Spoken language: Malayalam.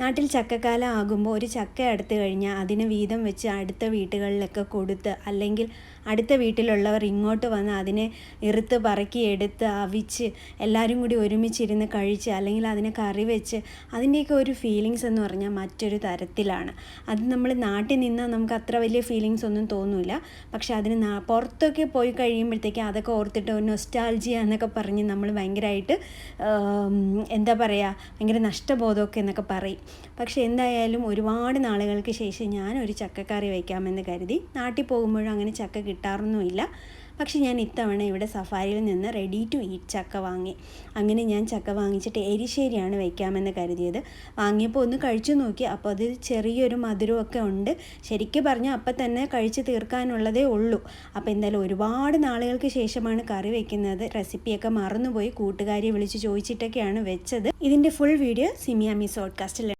നാട്ടിൽ ചക്കക്കാലം ആകുമ്പോൾ ഒരു ചക്ക എടുത്തു കഴിഞ്ഞാൽ അതിന് വീതം വെച്ച് അടുത്ത വീട്ടുകളിലൊക്കെ കൊടുത്ത് അല്ലെങ്കിൽ അടുത്ത വീട്ടിലുള്ളവർ ഇങ്ങോട്ട് വന്ന് അതിനെ ഇറുത്ത് പറക്കി എടുത്ത് അവിച്ച് എല്ലാവരും കൂടി ഒരുമിച്ചിരുന്ന് കഴിച്ച് അല്ലെങ്കിൽ അതിനെ കറി വെച്ച് അതിന്റെയൊക്കെ ഒരു ഫീലിങ്സ് എന്ന് പറഞ്ഞാൽ മറ്റൊരു തരത്തിലാണ്. അത് നമ്മൾ നാട്ടിൽ നിന്നാൽ നമുക്ക് അത്ര വലിയ ഫീലിങ്സ് ഒന്നും തോന്നില്ല പക്ഷേ അതിന് പുറത്തൊക്കെ പോയി കഴിയുമ്പോഴത്തേക്ക് അതൊക്കെ ഓർത്തിട്ട് നൊസ്റ്റാൾജിയ എന്നൊക്കെ പറഞ്ഞ് നമ്മൾ ഭയങ്കരമായിട്ട് എന്താ പറയുക ഭയങ്കര നഷ്ടബോധമൊക്കെ എന്നൊക്കെ പറയും. പക്ഷെ എന്തായാലും ഒരുപാട് നാളുകൾക്ക് ശേഷം ഞാൻ ഒരു ചക്കക്കറി വയ്ക്കാമെന്ന് കരുതി നാട്ടിൽ പോകുമ്പോഴും അങ്ങനെ ചക്ക കിട്ടാറൊന്നുമില്ല. പക്ഷേ ഞാൻ ഇത്തവണ ഇവിടെ സഫാരിയിൽ നിന്ന് റെഡി ടു ഈറ്റ് ചക്ക വാങ്ങി. അങ്ങനെ ഞാൻ ചക്ക വാങ്ങിച്ചിട്ട് എരിശ്ശേരിയാണ് വയ്ക്കാമെന്ന് കരുതിയത്. വാങ്ങിയപ്പോൾ ഒന്ന് കഴിച്ചു നോക്കി. അപ്പോൾ അത് ചെറിയൊരു മധുരമൊക്കെ ഉണ്ട്. ശരിക്കും പറഞ്ഞാൽ അപ്പം തന്നെ കഴിച്ച് തീർക്കാനുള്ളതേ ഉള്ളൂ. അപ്പോൾ എന്തായാലും ഒരുപാട് നാളുകൾക്ക് ശേഷമാണ് കറി വയ്ക്കുന്നത്. റെസിപ്പിയൊക്കെ മറന്നുപോയി. കൂട്ടുകാരിയെ വിളിച്ച് ചോദിച്ചിട്ടൊക്കെയാണ് വെച്ചത്. ഇതിന്റെ ഫുൾ വീഡിയോ സിമിയാമി സോഡ്കാസ്റ്റിൽ